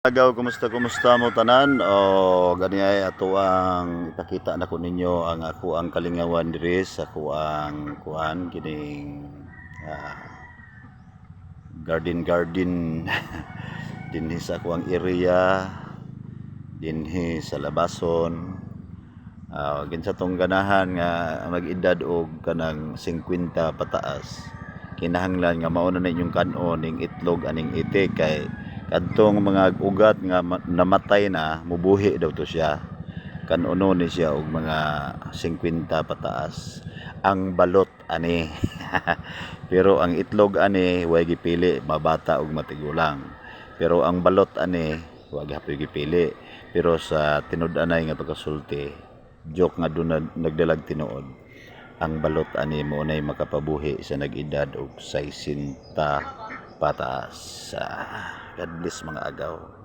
Agaw, kumusta kumusta mo tanan? O gani ay ato ang ipakita na ko ninyo ang ako ang kalingawan diri sa ako ang kuan kining ah, garden garden. Dinhi sa ako ang area. Dinhi sa labason. Uh, sa tong ganahan nga mag-edad og kanang 50 pataas. Kinahanglan nga mao na inyong kanon ning itlog aning itik kay kadtong mga ugat nga ma- namatay na mubuhi daw to siya. Kanuno ni siya og mga 50 pataas. Ang balot ani. Pero ang itlog ani way gipili mabata ug matigulang. Pero ang balot ani wa gyapon gipili. Pero sa tinud-anay nga pagkasulti joke nga doon na- nagdalag tinuod. Ang balot ani mo nay makapabuhi sa nag-edad og 60 pataas. Ah, God bless mga agaw